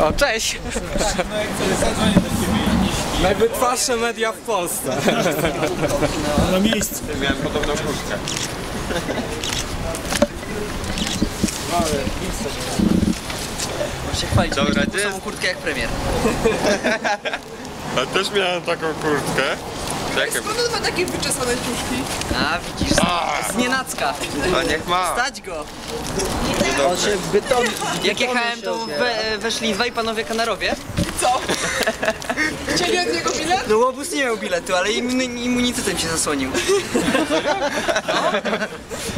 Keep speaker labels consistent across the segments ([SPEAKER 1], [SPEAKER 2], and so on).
[SPEAKER 1] O, cześć! Najwytwardsze media w Polsce.
[SPEAKER 2] Na miejscu.
[SPEAKER 3] Miałem podobną kurtkę.
[SPEAKER 4] się chwalić.
[SPEAKER 3] Dobra, gdzie
[SPEAKER 4] samą kurtkę jak premier.
[SPEAKER 3] Ja też miałem taką kurtkę. Czekaj,
[SPEAKER 5] Skąd on ma takie wyczesane ciuszki?
[SPEAKER 4] A widzisz, z nienacka.
[SPEAKER 3] a niech ma.
[SPEAKER 4] Stać go.
[SPEAKER 6] On się w.
[SPEAKER 4] Jak jechałem, to we, weszli dwaj panowie kanarowie.
[SPEAKER 5] Co? Chcieli od niego bilet?
[SPEAKER 4] No łobuz nie miał biletu, ale im, immunitetem się zasłonił. No.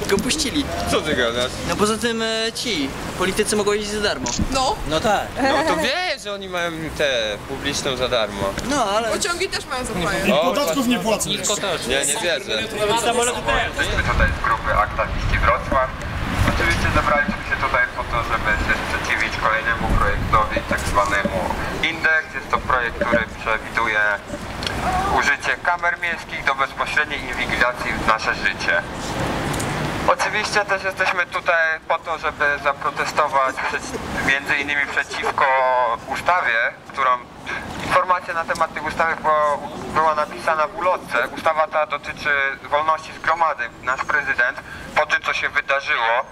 [SPEAKER 4] Go puścili.
[SPEAKER 3] Co ty gadasz?
[SPEAKER 4] No poza tym e, ci, politycy mogą jeździć za darmo.
[SPEAKER 5] No,
[SPEAKER 6] No tak.
[SPEAKER 3] No to wiesz, że oni mają tę publiczną za darmo.
[SPEAKER 4] No ale
[SPEAKER 5] pociągi też mają za frajer.
[SPEAKER 3] O,
[SPEAKER 2] Podatków nie płacą.
[SPEAKER 3] Nie, nie wierzę.
[SPEAKER 7] Jesteśmy tutaj z grupy Aktawiści Wrocław. Oczywiście zebraliśmy się tutaj po to, żeby się sprzeciwić kolejnemu projektowi, tak zwanemu Indeks. Jest to projekt, który przewiduje użycie kamer miejskich do bezpośredniej inwigilacji w nasze życie. Oczywiście też jesteśmy tutaj po to, żeby zaprotestować między innymi przeciwko ustawie, którą informacja na temat ustawy była, była napisana w ulotce. Ustawa ta dotyczy wolności zgromadzeń. Nasz prezydent po tym, co się wydarzyło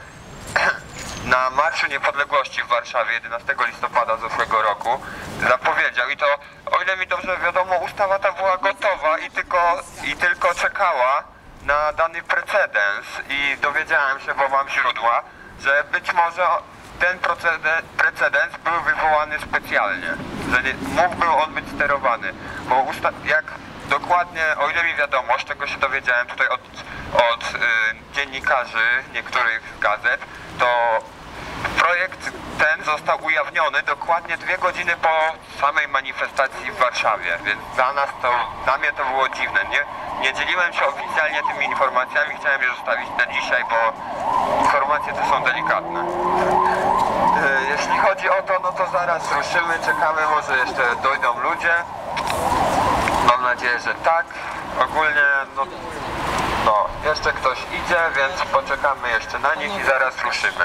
[SPEAKER 7] na Marszu Niepodległości w Warszawie 11 listopada zeszłego roku zapowiedział i to, o ile mi dobrze wiadomo, ustawa ta była gotowa i tylko, i tylko czekała na dany precedens i dowiedziałem się, bo mam źródła, że być może ten procede- precedens był wywołany specjalnie, że nie, mógłby on być sterowany, bo jak dokładnie, o ile mi wiadomo, z czego się dowiedziałem tutaj od, od y, dziennikarzy niektórych gazet, to Projekt ten został ujawniony dokładnie dwie godziny po samej manifestacji w Warszawie, więc dla nas to, dla mnie to było dziwne. Nie, nie dzieliłem się oficjalnie tymi informacjami, chciałem je zostawić na dzisiaj, bo informacje te są delikatne. E, Jeśli chodzi o to, no to zaraz ruszymy, czekamy, może jeszcze dojdą ludzie. Mam nadzieję, że tak. Ogólnie, no, no jeszcze ktoś idzie, więc poczekamy jeszcze na nich i zaraz ruszymy.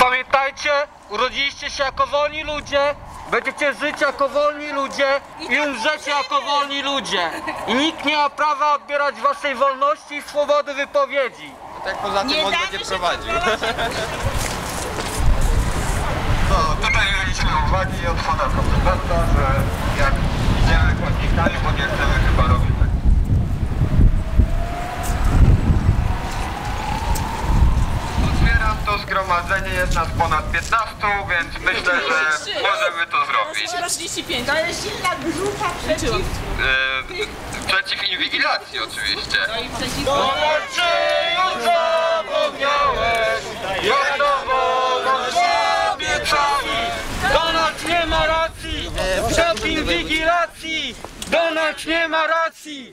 [SPEAKER 1] Pamiętajcie, urodziliście się jako wolni ludzie, będziecie żyć jako wolni ludzie i umrzecie jako wolni ludzie. I nikt nie ma prawa odbierać waszej wolności i swobody wypowiedzi.
[SPEAKER 3] Tak poza tym on będzie prowadził.
[SPEAKER 7] No, tutaj mieliśmy uwagi od pana komendanta, że jak idziemy chodnikami, bo nie chcemy chyba robić tak. Otwieram to jest nas ponad 15, więc myślę, że możemy to zrobić.
[SPEAKER 5] Chyba 35.
[SPEAKER 8] To jest silna grupa przeciw...
[SPEAKER 7] E, przeciw inwigilacji oczywiście.
[SPEAKER 8] No i przeciw...
[SPEAKER 1] Donald nie ma racji! Przed inwigilacji! Donald nie ma racji!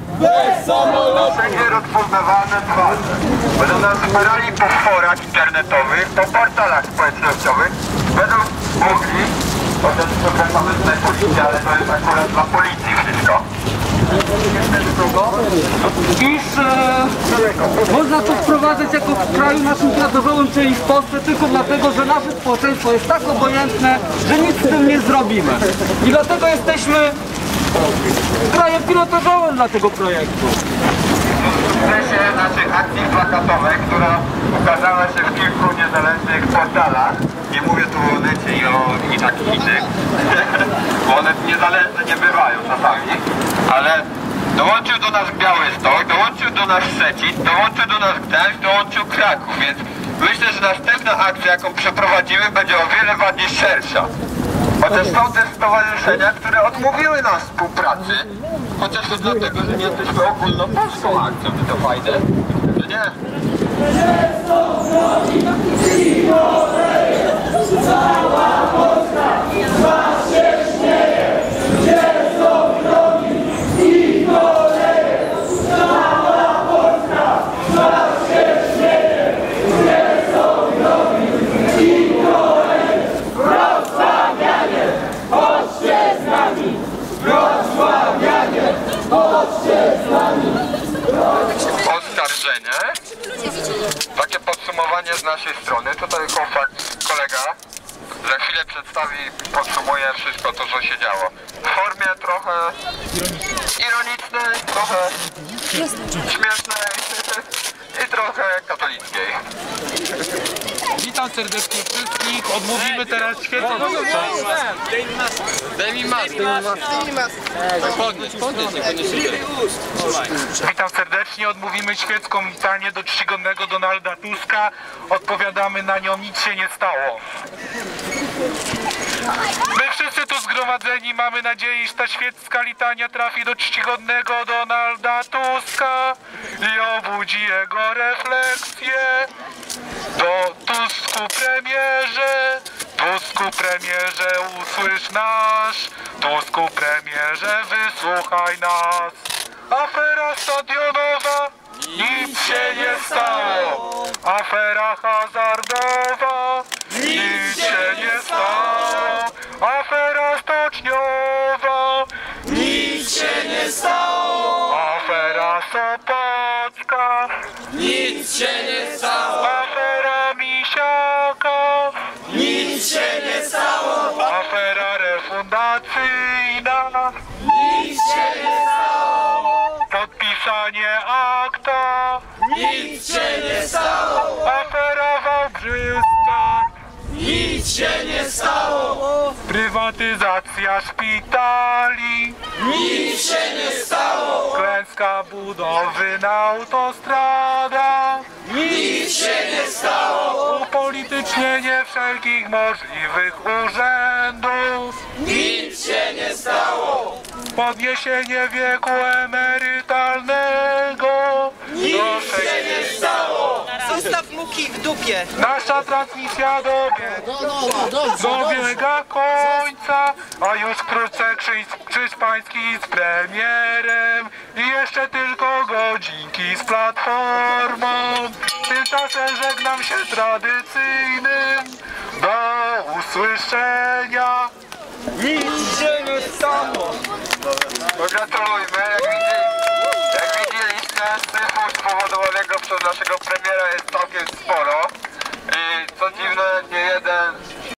[SPEAKER 8] pod sąd!
[SPEAKER 7] Wszędzie rozpoznawalne twarze. Będą nas wspierali po forach internetowych, po portalach społecznościowych. Będą mogli, oczywiście przepraszamy tutaj policję, ale to jest akurat dla policji wszystko.
[SPEAKER 1] iż e, można to wprowadzać jako w kraju naszym gradowym, czyli w Polsce, tylko dlatego, że nasze społeczeństwo jest tak obojętne, że nic z tym nie zrobimy. I dlatego jesteśmy krajem pilotażowym dla tego projektu.
[SPEAKER 7] W czasie naszych akcji plakatowej, która ukazała się w kilku niezależnych portalach, nie mówię tu o necie i o i innych, bo one niezależne nie bywają czasami, ale dołączył do nas Białystok, dołączył do nas Szczecin, dołączył do nas Gdańsk, dołączył Kraków, więc myślę, że następna akcja, jaką przeprowadzimy, będzie o wiele bardziej szersza. Chociaż są też stowarzyszenia, które odmówiły nam współpracy. Chociaż to dlatego, że nie jesteśmy ogólnopolską akcją. To fajne, że nie. oskarżenie. Takie podsumowanie z naszej strony. Tutaj Kofak, kolega, za chwilę przedstawi, podsumuje wszystko to, co się działo. W formie trochę ironicznej, trochę śmiesznej i trochę katolickiej.
[SPEAKER 9] Witam serdecznie wszystkich. Odmówimy teraz świecę.
[SPEAKER 3] Daj mi maskę. Podnieś, podnieś, niekoniecznie.
[SPEAKER 9] Witam serdecznie. Odmówimy świecką litanię do czcigodnego Donalda Tuska. Odpowiadamy na nią. Nic się nie stało. My wszyscy tu zgromadzeni mamy nadzieję, iż ta świecka litania trafi do czcigodnego Donalda Tuska i obudzi jego refleksję. Do Tusku premierze, Tusku premierze usłysz nasz, Tusku premierze wysłuchaj nas. Afera stadionowa, nic się nie stało. Afera hazardowa, się nie stało. Afera Misiaka, nic się nie stało. Afera refundacyjna, nic się nie stało. Podpisanie akta, nic się nie stało. Afera Wałbrzyska, nic się nie stało. Prywatyzacja szpitali, nic się nie stało. Klęska budowy na autostradach, nic się nie stało. Upolitycznienie wszelkich możliwych urzędów, nic się nie stało. Podniesienie wieku emerytalnego, nic się nie stało.
[SPEAKER 4] Zostaw muki w dupie.
[SPEAKER 9] Nasza transmisja dobiega, dobiega końca, a już wkrótce krzyż, krzyż pański z premierem i jeszcze tylko godzinki z platformą. Tymczasem żegnam się tradycyjnym. Do usłyszenia.
[SPEAKER 1] Nic się nie stało.
[SPEAKER 7] Pogratulujmy, jak, widzi, jak widzieliście, syfu spowodowanego przez naszego premiera jest całkiem sporo. I co dziwne, nie